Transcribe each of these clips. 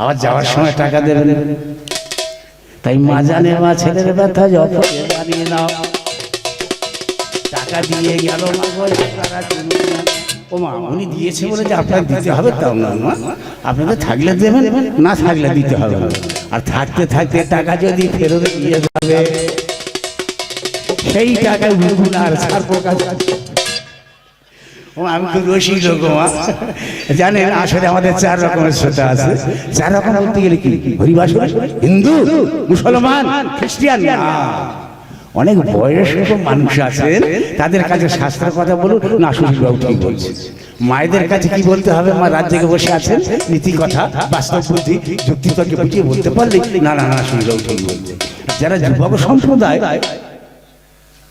আবার যাওয়ার সময় টাকা দেবেন। তাই মা জানে মা ছেলের ব্যথা জানিয়ে নাও। টাকা দিয়ে গেল মা। ও মা বলে যে আপনার দিতে হবে তাও না মা। আপনাদের থাকলে দেবেন, না থাকলে দিতে হবে। আর থাকতে থাকতে টাকা যদি ফেরত দিয়ে যাবে, সেই বুঝুন আর প্রকাশ আমি তো রসিক লোক জানেন আসলে আমাদের চার রকমের শ্রোতা আছে। চার রকম বলতে গেলে কি? হরিবাসন হিন্দু মুসলমান খ্রিস্টিয়ান অনেক বয়স্ক মানুষ আছেন তাদের কাছে শাস্ত্রের কথা বলুন না সুশীলবাবু ঠিক বলছে। মায়েদের কাছে কি বলতে হবে? মা রাজ্যে বসে আছেন নীতি কথা বাস্তব বুদ্ধি যুক্তি তর্কে বুঝিয়ে বলতে পারলে না না না সুশীলবাবু ঠিক বলছে যারা যুবক সম্প্রদায়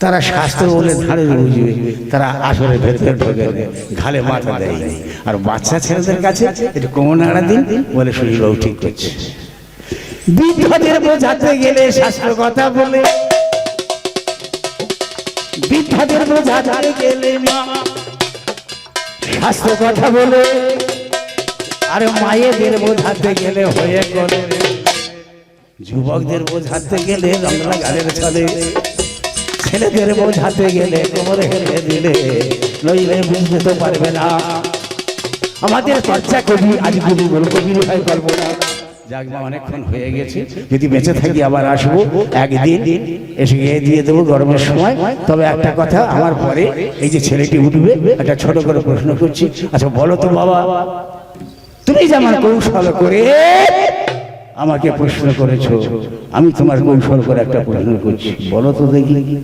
তারা শাস্ত্র বলে ধারে বুঝবে, তারা আসলে ভেতরে ঢোকে ঘালে মাথা দেয় আর বাচ্চা ছেলেদের কাছে একটু কোমর নাড়া দিন, বলে সুশীলবাবু ঠিক করছে। বৃদ্ধদের বোঝাতে গেলে শাস্ত্র কথা বলে। বৃদ্ধদের বোঝাতে গেলে মা শাস্ত্র কথা বলে। আর মায়েদের বোঝাতে গেলে হয়ে গেলে। যুবকদের বোঝাতে গেলে রংলা গালের চলে ছেলেদের বোঝাতে গেলে কোমরে হেলে দিলে, নইলে বুঝতে তো পারবে না। আমাদের চর্চা কবি আজ কবি বল ভাই পারব না। অনেকক্ষণ হয়ে গেছে। যদি বেঁচে থাকি আবার আসব। একদিন এসে গিয়ে দিয়ে দেবো গরমের সময়। তবে একটা কথা, আমার পরে এই যে ছেলেটি উঠবে, একটা ছোট করে প্রশ্ন করছি। আচ্ছা বলো তো বাবা, তুমি যেমন কৌশল করে আমাকে প্রশ্ন করেছ। আমি তোমার কৌশল করে একটা প্রশ্ন করছি। বলো তো দেখি।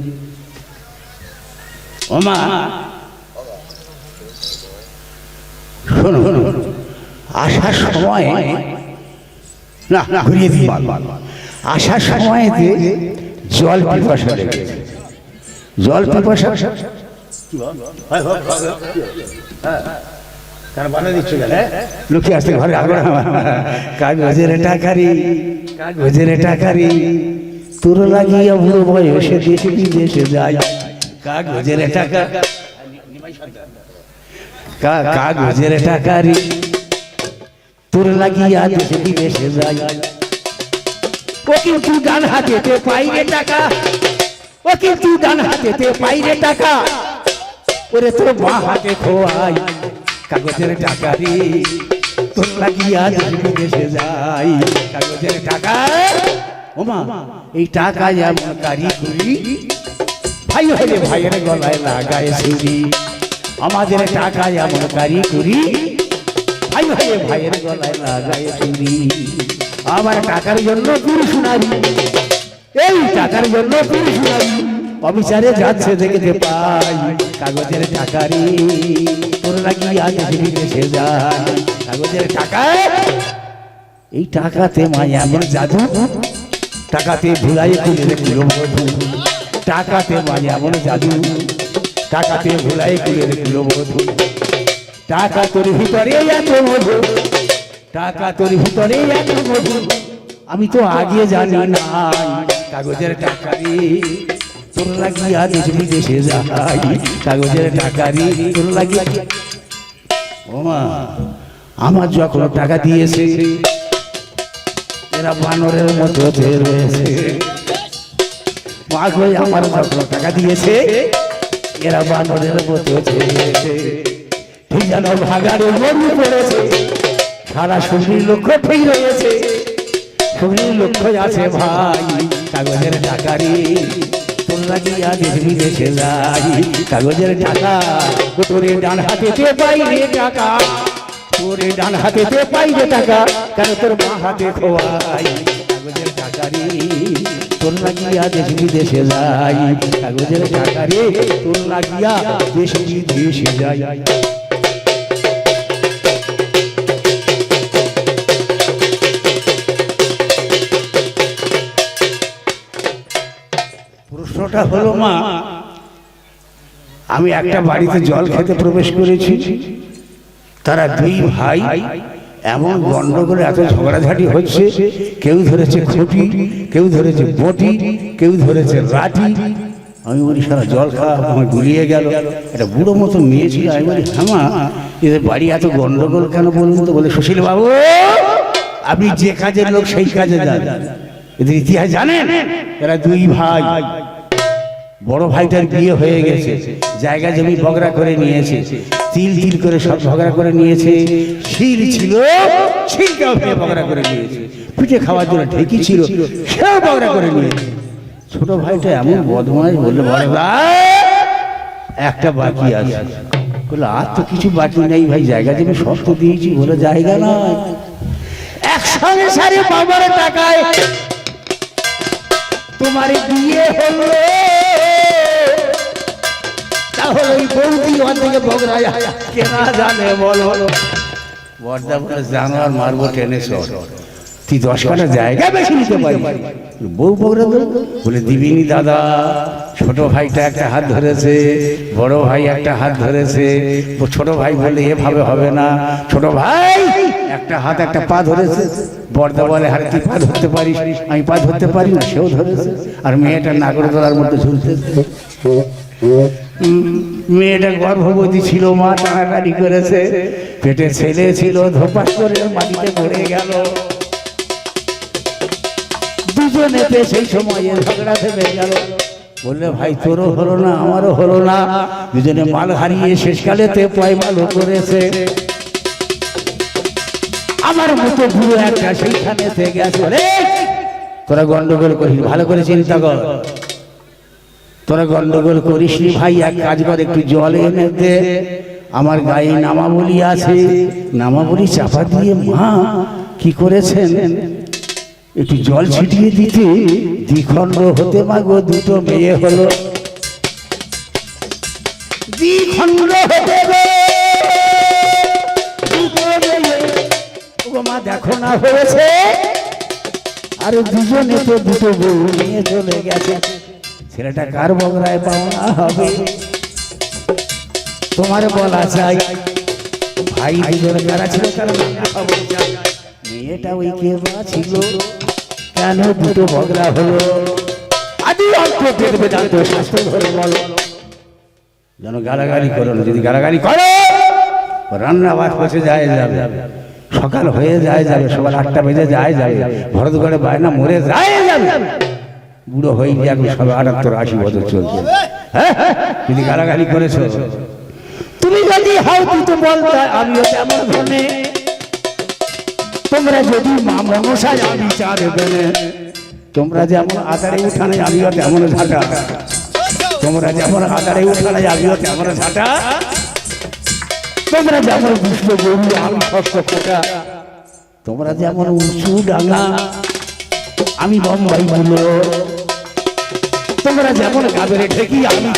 ওমা। শোনো শোনো। আসার সময় না না, ঘুরিয়ে দিই। আসার সময়তে জল পিপাসা লেগেছে জল পিপাসা লুকিয়ে আসতে ঘরে আগ্রহ কাগজের টাকারি কাগজের টাকারি তোর লাগিয়া বুড়ো বয়সে দেশে বিদেশে যাই কাগজের টাকা কা- কাগজের টাকারি তোর লাগিয়া দেশে বিদেশে যাই ও কিন্তু ডান হাতেতে পাইরে টাকা। ও কিন্তু ডান হাতেতে পাইরে টাকা। ওরে তোর মা হাতে খোয়াই। কাগজের টাকা রে তোর লাগিয়া দেশ বিদেশে যাই। কাগজের টাকা ওমা এই টাকা যেমন কারি করি ভাই হলে ভাইয়ের গলায় লাগায় ছুরি আমাদের টাকা যেমন কারি করি ভাই হয়ে ভাইয়ের গলায় লাগায় ছুরি আমার টাকার জন্য পুরুষ নারী এই টাকার জন্য পুরুষ নারী অবিচারে যাচ্ছে দেখতে পাই কাগজের টাকারি তোর লাগিয়া দেশে বিদেশে যায় কাগজের টাকা এই টাকাতে মায়া এমন জাদু। টাকাতে ভুলাই কুলের কুলবধূ টাকাতে মায়া এমন জাদু। টাকাতে ভুলাই কুলের কুলবধূ টাকা তোর ভিতরে এত মধু। টাকা তোর ভিতরে এত মধু। আমি তো আগে জানি না কাগজের টাকা তোর লাগিয়া দেশ বিদেশে যাই। কাগজের টাকা তোর লাগিয়া ওমা, আমার যখন টাকা দিয়েছে, এরা বানরের মতো রয়েছে মা আমার যখন টাকা দিয়েছে, এরা বানরের মতো রয়েছে ঠিক যেন ভাগাড়ে মরু পড়েছে। সারা শরীর লক্ষ্য ঠিক রয়েছে। শরীর লক্ষ্য আছে ভাই, কাগজের টাকারি। লাগিয়া দেশ বিদেশে যাই। কাগজের টাকা তোরে ডান হাতেতে পাইলে টাকা। তোরে ডান হাতেতে পাইলে টাকা, কেন তোর মা হাতে খোয়াই? টাকারি তোর লাগিয়া দেশ বিদেশে যাই। কাগজের টাকারি তোর লাগিয়া দেশ বিদেশে যাই। প্রশ্নটা হলো মা, আমি একটা বাড়িতে জল খেতে প্রবেশ করেছি। তারা দুই ভাই এমন গন্ডগোলে এত ঝগড়াঝাটি হচ্ছে, কেউ ধরেছে খুঁটি, কেউ ধরেছে বটি, কেউ ধরেছে লাঠি আমি বলি, সারা জল খাওয়া আমার গুলিয়ে গেল। একটা বুড়ো মতো মেয়ে ছিল। আমি বলি হামা এদের বাড়ি এত গন্ডগোল কেন বলুন তো? বলে সুশীল বাবু আপনি যে কাজের লোক, সেই কাজে যান। এদের ইতিহাস জানেন? এরা দুই ভাই। বড় ভাইটার বিয়ে হয়ে গেছে। জায়গা জমি বগরা করে নিয়েছে। তিল তিল করে সব ঝগড়া করে নিয়েছে। শিল ছিল শিলটাও ভেঙে বগরা করে নিয়েছে। পিঠে খাওয়ার জন্য ঢেকি ছিল সেও বগরা করে নিয়েছে। ছোট ভাইটা এমন বদমাস বলল বড় ভাই একটা বাকি আছে। বলল আর তো কিছু বাকি নেই ভাই জায়গা জমি সব তো দিয়েছি বলে জায়গা নয় একসঙ্গে সারে বাবার টাকায় তোমার বিয়ে হলো। তাহলে ওই বৌদি ওখান থেকে বগরায় কেনা জানে বলো? বর্দা বলে জানোয়ার মারবো টেনে সর। তুই দশ কাটা জায়গা বেশি নিতে পারি। বউ বলে দিবিনি দাদা ছোট ভাইটা একটা হাত ধরেছে বড় ভাই একটা হাত ধরেছে। ছোট ভাই বলে এভাবে হবে না। ছোট ভাই একটা হাত একটা পা ধরেছে। বর্দা বলে হারে তুই পা ধরতে পারিস? আমি পা ধরতে পারি না সেও ধরেছে। আর মেয়েটা নাগরদোলার মধ্যে ঝুলতে মেয়েটা গর্ভবতী ছিল, মা টানাটানি করেছে। পেটে ছেলে ছিল, ধোপাস করে মাটিতে পড়ে গেল। দুজনেতে সেই সময়ে ঝগড়া থেমে গেল। বললে, ভাই, তোরও হলো না, আমারও হলো না। দুজনে মাল হারিয়ে শেষকালেতে পয়মালও করেছে। আমার মতো বুড়ো একটা সেইখানে গেছে। তোরা গন্ডগোল করিস, ভালো করে চিন্তা কর। তোরা গন্ডগোল করিস নি ভাই, এক কাজ কর, একটু জল এনে দে। আমার গায়ে নামাবলি আছে, নামাবলি চাপা দিয়ে মা কি করেছেন? একটু জল ছিটিয়ে দিতে দ্বিখণ্ড হতে মাগো দুটো মেয়ে হলো। দেখো না হয়েছে। আর দুজনে তো দুটো বউ নিয়ে চলে গেছে। ছেলেটা কার বগরায় পাওনা হবে? তোমার বলা চাই ভাই যারা ছিল। মেয়েটা ওই কে ছিল? কেন দুটো বগরা হলো? বলো। যেন গালাগালি করো, যদি করো, রান্না যাবে। সকাল হয়ে যায় যাবে, সকাল আটটা বেজে যায় যাবে। ভরতগড়ে বায়না মরে যায় যাবে। বুড়ো হয়ে গিয়ে এখন সবে আটাত্তর আশি বছর চলছে। হ্যাঁ? যদি গালাগালি করেছ। তুমি যদি হাও তুই তো বলতে আমিও তেমন ধনে। তোমরা যদি মা মনসায় আমি দেনে তোমরা যেমন আদারে উঠানে আমিও তেমন ঝাঁটা। তোমরা যেমন আদারে উঠানে আমিও তেমন ঝাঁটা। তোমরা যেমন বিষ্ণু গরু আমি শস্ত ফোটা তোমরা যেমন উঁচু ডাঙা আমি বম্বাই গুলো তোমরা যেমন গাবেরে ঠেকি আমি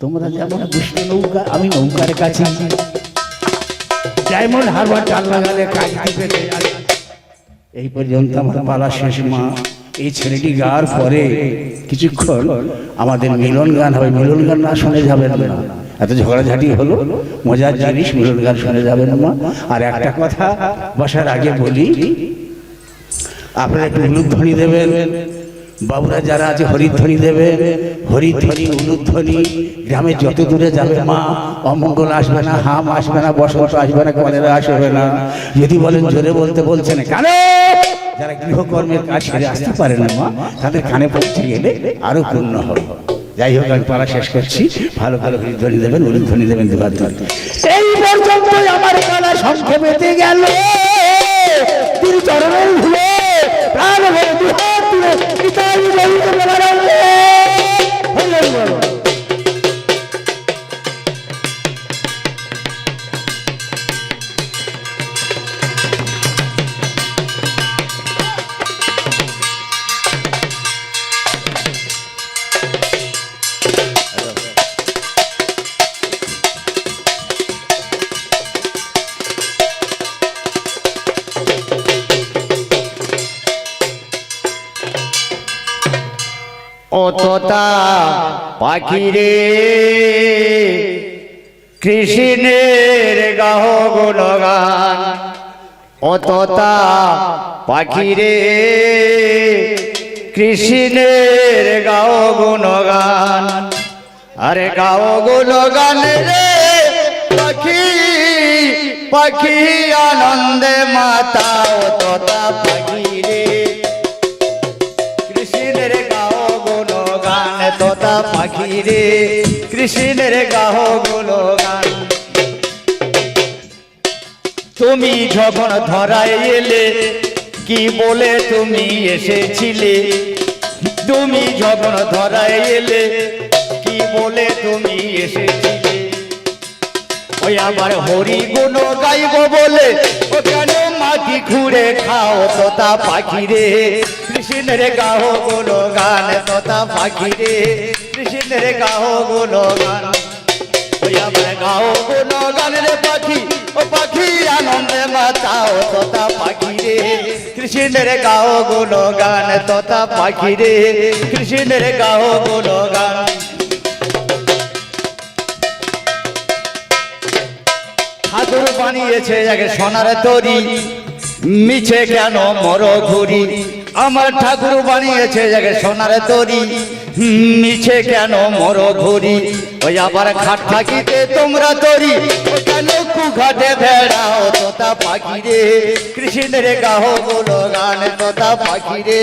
তোমরা যেমন বিষ্ণু নৌকা, আমি নৌকার কাছে। ডায়মন্ড হারবার চাল লাগালে এই পর্যন্ত আমার পালা শেষ, মা। এই ছেলেটি গাওয়ার পরে কিছুক্ষণ আমাদের মিলন গান হবে। মিলন গান না শুনে যাবেন না। এত ঝগড়াঝাটি হলো। মজার জিনিস, মিলন গান শুনে যাবেন মা। আর একটা কথা বসার আগে বলি, আপনারা একটু উলুধ্বনি দেবেন বাবুরা যারা আছে, হরিধ্বনি দেবেন হরিধ্বনি, উলুধ্বনি, গ্রামে যত দূরে যাবে মা, অমঙ্গল আসবে না, হাম আসবে না বসন্ত আসবে না, কলেরা আসবে না। যদি বলেন, জোরে বলতে বলছেন, কেন! যারা গৃহকর্মের কাজ সেরে আসতে পারে না মা, তাদের কানে পৌঁছে গেলে আরও পূর্ণ হবে। যাই হোক, আমি পালা শেষ করছি। ভালো ভালো হরিধ্বনি দেবেন, উলুধ্বনি দেবেন দুবার এই পর্যন্ত আমার সংক্ষেপেতে গেল। তিনি চরণের ভুলে প্রাণ দুহাত তুলে পাখিরে, কৃষ্ণের গাহ গুণগান অততা পাখিরে, কৃষ্ণের গাও গুণগান আরে গাও গুণগান রে, পাখি পাখি আনন্দে মাতা তোতা তোতা পাখি রে কৃষ্ণের গাও গুণগান তুমি যখন ধরায় এলে কি বলে তুমি এসেছিলে? তুমি যখন ধরায় এলে কি বলে তুমি এসেছিলে? ওই আবার হরি গুণ গাইব বলে, ও কেন মাটি খুঁড়ে খাও তোতা পাখি রে কৃষ্ণের গাও গুণ গান তোতা পাখি রে কৃষ্ণের গাও গুণ গান। ওই আমার গাও গুণ গান রে পাখি, ও পাখি আনন্দে মাতাও তোতা পাখি রে কৃষ্ণের গাও গুণ গান তোতা পাখি রে কৃষ্ণের গাও গুণ গান। ঠাকুর বানিয়েছে এক সোনার তরি মিছে কেন মর ঘুরি আমার ঠাকুর বানিয়েছে এক সোনার তরি মিছে কেন মর ঘুরি? ওই আবার খাট থাকিতে তোমরা তরি। কেন কুঘাটে ভেড়াও তোতা পাখি রে? কৃষ্ণের গাহগুলো গান তোতা পাখি রে।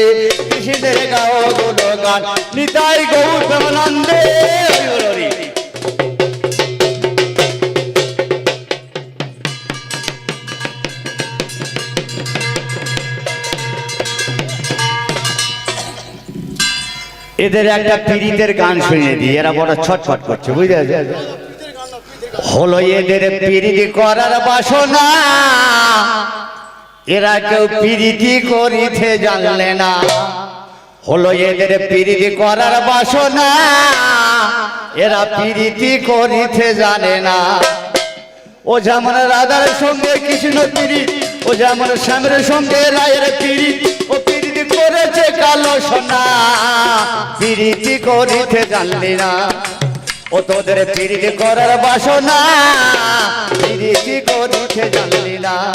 কৃষ্ণের গাহগুলো গান নিতাই গৌতমানন্দে। হরি এদের একটা পীড়িতের গান শুনিয়ে দিই, এরা বড় ছটফট করছে বুঝতে হলো এদের পীড়িতি করার বাসনা, এরা কেউ পীড়িতি করিতে জানলে না। হলো এদের পীড়িতি করার বাসনা, এরা পীড়িতি করিতে জানে না। ও যেমন রাধার সঙ্গে কৃষ্ণ পিড়ি ও যেমন শ্যামের সঙ্গে রায়ের পিড়ি কালো সোনা। পিড়িতি করিতে জানলি না। ও তোদের পিড়িতি করার বাসনা। পিড়িতি করিতে জানলি না।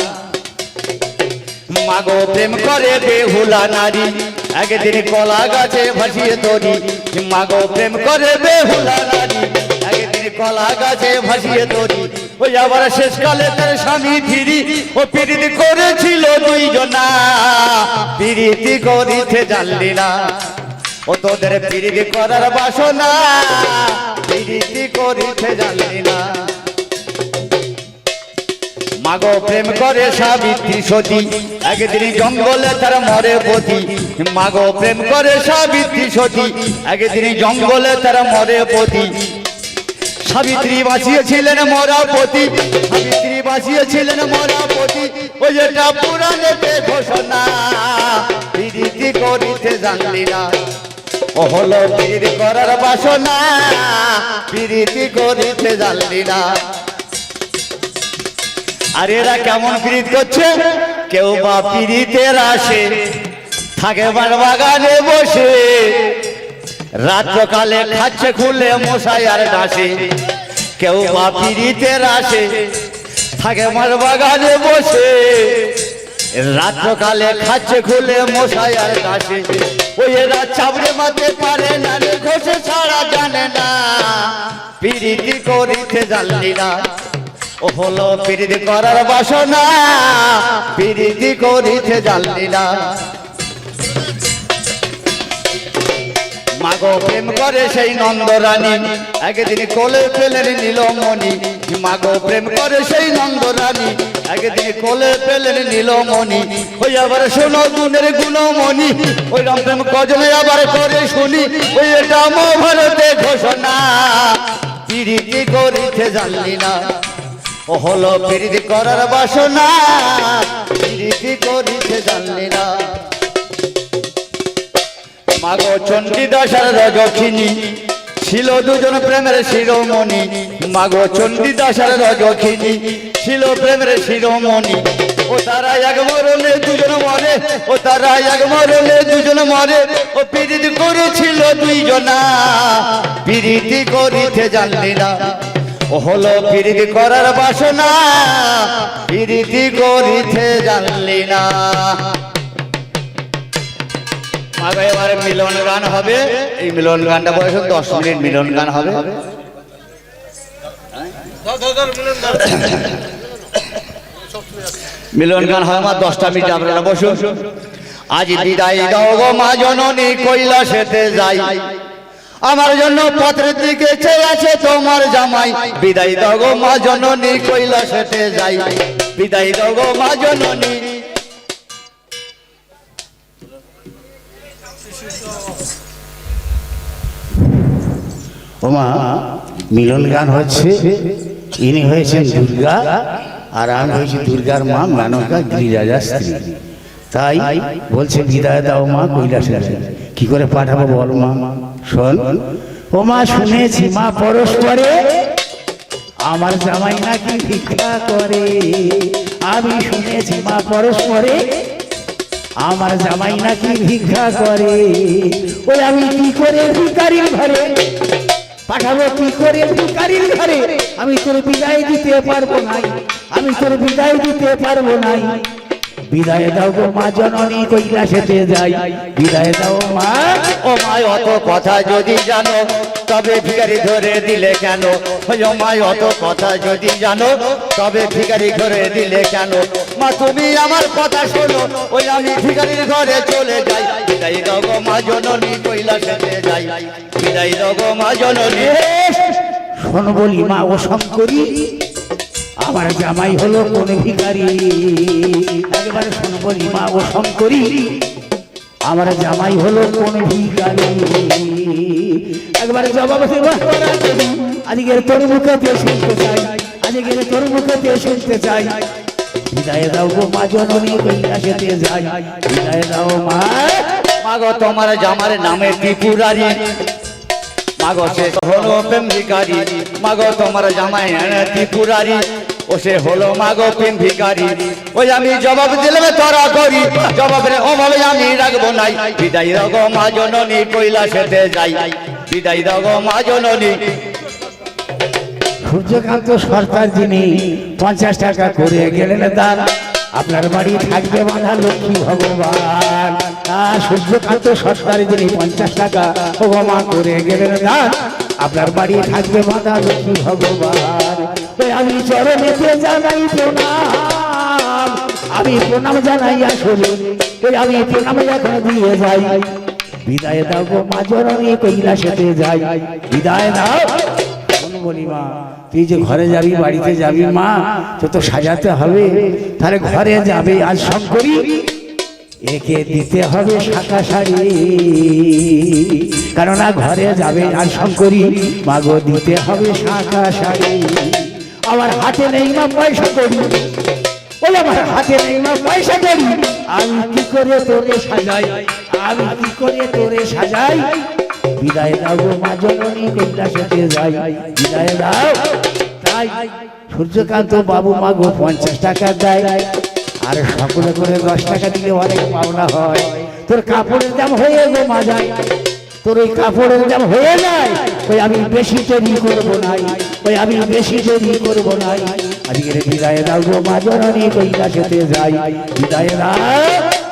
মাগো প্রেম করে বেহুলা নারী। একদিন কলা গাছে ভাসিয়ে তরি। মাগো প্রেম করে বেহুলা নারী। একদিন কলা গাছে ভাসিয়ে তরি। ওই আবার শেষকালে তার স্বামী ফিরি। ও পিরিতি করেছিল দুইজনা। পিরিতি করিতে জানলি না। ও তোদের পিরিতি করার বাসনা। পিরিতি করিতে জানলি না। মাগো প্রেম করে সাবিত্রী সতী। একদিন জঙ্গলে তার মরে পতি। মাগো প্রেম করে সাবিত্রী সতী। একদিন জঙ্গলে তার মরে পতি। সাবিত্রী বাঁচিয়েছিলেন মরাপতি। সাবিত্রী বাঁচিয়েছিলেন মরাপতি। ওই যেটা পুরাণেতে ঘোষণা। করিতে জানলি না। ও হলো পীর করার বাসনা। প্রীতি করিতে জানলি না। আর এরা কেমন প্রীত করছে? কেউ বা পীড়িতের আসে। থাকে বাগানে বসে। রাত্রকালে খাচ্ছে খুলে মশাই আর ডাসে কেউ বা পীড়িতের আসে থাকে মার বাগানে বসে। রাত্রকালে খাচ্ছে খুলে মশাই আর ডাসে ওই এরা চাবড়ে মারতে পারে না রে ঘষে ছাড়া জানে না। পিরিতি করিতে জানলি না। ও হলো পিরিতি করার বাসনা পিরিতি করিতে জানলি না। মাগো প্রেম করে সেই নন্দরানী। একদিন কোলে পেলেন নীলমণি। মাগো প্রেম করে সেই নন্দরানী। একদিন কোলে পেলেন নীলমণি। ওই আবার শোনো গুণের গুণমণি। ওই রাম প্রেম কজনে আবার করে শুনি। ওই এটা মহাভারতে ঘোষণা। পিরিতি করিতে জানলি না। ও হলো পিরিতি করার বাসনা। পিরিতি করিতে জানলি না। মাগো চণ্ডীদাসার রজখিনী ছিল দুজন প্রেমের শিরোমণি। মাগো চণ্ডীদাসার রজখিনী ছিল প্রেমের শিরোমণি। ও তারা এক মরণে দুজন মরে, ও তারা এক মরণে দুজন মরে। ও পীড়িত করেছিল দুইজনা, পীড়িতি করিতে জানলি না। ও হলো পীড়িত করার বাসনা, পীড়িতি করিতে জানলি না। মিলন গান হবে। এই মিলন গানটা বয়স দশ মিনিট, মিলন গান হবে। মিলন গান হয় আমার দশটা মিনিট, আপনারা বসুন। আজ বিদায় দাও গো মা জননী, কৈলাসেতে যাই। আমার জন্য পত্রের দিকে চেয়ে আছে তোমার জামাই। বিদায় দাও গো মা জননী, কৈলাসেতে যাই। বিদায় দাও গো মা জননী ওমা মিলন গান হচ্ছে ইনি হয়েছেন দুর্গা, আর আমি হয়েছি দুর্গার মা মেনকা গিরিরাজার স্ত্রী। তাই বলছে, বিদায় দাও মা কৈলাসে। কি করে পাঠাবো বল মা? শোন ও মা শুনেছি মা পরস্পরে আমার জামাই নাকি ভিক্ষা করে। আমি শুনেছি মা পরস্পরে আমার জামাই নাকি ভিক্ষা করে। ওই আমি কি করে ভিকারির ঘরে পাঠাবো কি করে ভিকারির ঘরে? আমি তোর বিদায় দিতে পারব নাই। আমি তোর বিদায় দিতে পারব নাই। বিদায় দাও গো মা জননী কৈলাসেতে যাই। বিদায় দাও মা। ও মায় অত কথা যদি জানো তবে ভিখারি ধরে দিলে কেন? ও মায় অত কথা যদি জানো তবে ভিখারি ধরে দিলে কেন? মা তুমি আমার কথা শোনো ওই আমি ভিখারির ঘরে চলে যাই। বিদায় দাও গো মা জননী কৈলাসেতে যাই। বিদায় দাও গো মা জননী। শোন বলি মা ও শঙ্করী। আমার জামাই হলো কোন ভিখারি। একবারে শোন বলি মা ও শঙ্করী আমার জামাই হলো কোন ভিখারি। একবারে জবাব আজকের তোর মুখে শুনতে চাই। আজকের তোর মুখে শুনতে চাই। বিদায় দাও গো মা জননী, কৈলাসেতে যাই। বিদায় দাও মা। মাগো তোমার জামার নামে ত্রিপুরারি। মাগো সে হলো প্রেম ভিকারি মাগো তোমার জামাই ত্রিপুরারি। ও সে হলো মাগো প্রেম ভিকারি ওই আমি জবাব দিলাম তোরা করি। জবাবের অভাবে আমি রাখব নাই। বিদায় দাও গো মা জননী, কৈলাসেতে যাই। বিদায় দাও গো মা জননী। সূর্যকান্ত সরকার যিনি পঞ্চাশ টাকা করে গেলেন দান, আপনার বাড়ি থাকবে বাধা লক্ষ্মী ভগবান। সূর্যকান্ত সরকার যিনি পঞ্চাশ টাকা ক্ষমা করে গেলেন দান, আপনার বাড়ি থাকবে বাধা লক্ষ্মী ভগবান। আমি চরণেতে জানাই প্রণাম। আমি প্রণাম জানাই আসলে আমি প্রণাম এখন দিয়ে যাই। বিদায় দাও গো মা জননী, কৈলাসেতে যাই। বিদায় দাও। তুই যে ঘরে যাবি, বাড়িতে যাবি মা, তো তো সাজাতে হবে। তাহলে ঘরে যাবে আজ শঙ্করী। একে দিতে হবে শাখা শাড়ি। কেননা ঘরে যাবে আজ শঙ্করী। মাগো দিতে হবে শাখা শাড়ি। আমার হাতে নেই মা, পয়সা করি। ওই আমার হাতে নেই মা, পয়সা করি। আমি কি করে তোরে সাজাই? আমি কি করে তোরে সাজাই? বিদায় দাও গো মা জননী কৈলাসেতে যাই। বিদায় দাও। তাই সূর্যকান্ত বাবু মা গো পঞ্চাশ টাকা দেয়। আর সকলে করে দশ টাকা দিলে অনেক পাওনা হয়। তোর কাপড়ের দাম হয়ে গো মা যায় তোর ওই কাপড়ের দাম হয়ে যায়, ওই আমি বেশি দেরি করব নাই। ওই আমি বেশি দেরি করব নাই। আজকের বিদায় দাও গো মা জননী কৈলাসেতে যাই। বিদায় দাও।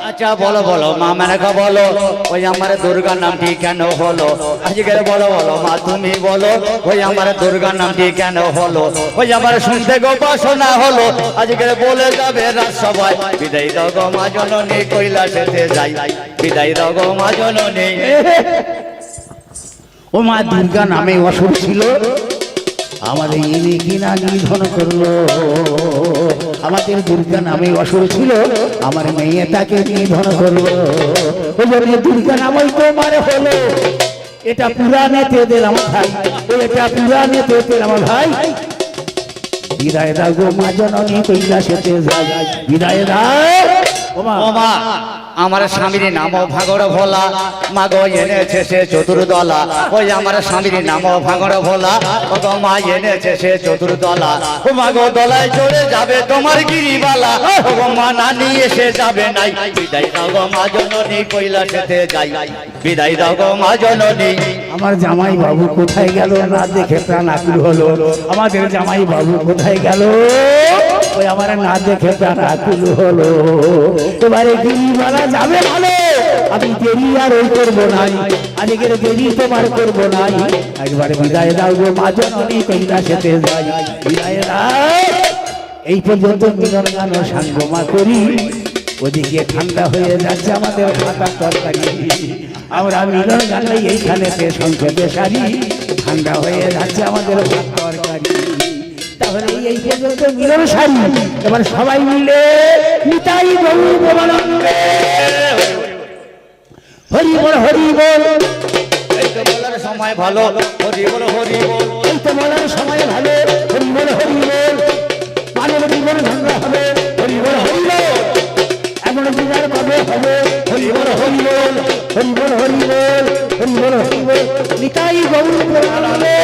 আচ্ছা বলো বলো মা মেনকা বলো ওই আমার দুর্গার নামটি কেন হলো? আজকের বলো বলো মা তুমি বলো ওই আমার দুর্গার নামটি কেন হলো? ওই আমার শুনতে গো বাসনা হলো আজকে বলে যাবে রাত সবাই বিদায় দাও গো মা জননী কৈলাসেতে যাই। বিদায় দাও গো মা জননী। ও মা দুর্গা নামে অসুর ছিল? আমাদের ইনি কিনা নিধন করল? আমাদের দুর্গা নামে অসুর ছিল আমার মেয়ে তাকে নিধন করল? ওই জন্য দুর্গা নামই তোমার হলো। এটা পুরাণেতে আমার ভাই এটা পুরাণেতে আমার ভাই। বিদায় দাও গো মা জননী কৈলাসেতে যাই। বিদায় দাও। ও মা। ও মা। আমার স্বামীর নাম ভাগর ভোলা। মাগো এনেছে সে চতুর্দলা। ওই আমার স্বামীর নাম ভাগর ভোলা। ও গো মা এনেছে সে চতুর্দলা। ও মাগো, দলায় চড়ে যাবে তোমার গিরিবালা। ও গো মা না নিয়ে সে যাবে নাই। বিদায় দাও গো মা জননী কৈলাসেতে যাই। বিদায় দাও গো মা জননী। আমার জামাই বাবু কোথায় গেল? না দেখে প্রাণ আকুল হলো। আমাদের জামাই বাবু কোথায় গেল? ওই আমার না দেখে হলো। এবারে গিরিবালা যাবে ভালো। আমি দেরি আর ওই করব নাই। আজকের দেরি তোমার করব নাই। বিদায় দাও গো মা জননী কৈলাসেতে যাই। বিদায় দাও। এই পর্যন্ত মিলন গান সাঙ্গমা করি। ওদিকে ঠান্ডা হয়ে যাচ্ছে আমাদের খাতা তরকারি। আমরা মিলন গানে এইখানেতে সংক্ষেপে সারি। ঠান্ডা হয়ে যাচ্ছে আমাদের ভাত তরকারি। তাহলে এই পর্যন্ত মিলন সারি। এবার সবাই মিলে নিতাই গরু বলানন্দে হরি বল হরি বল। সময় ভালো। হরি বল হরি বল। এই তো বলার সময় ভালো। হরি বল হরি বল। মানব জীবন ধন্য হবে। হরি বল হরি বল। এমন বিচার কবে হবে? হরি বল হরি বল। হরি বল হরি বল। হরি বল হরি বল। নিতাই গৌর বলানন্দে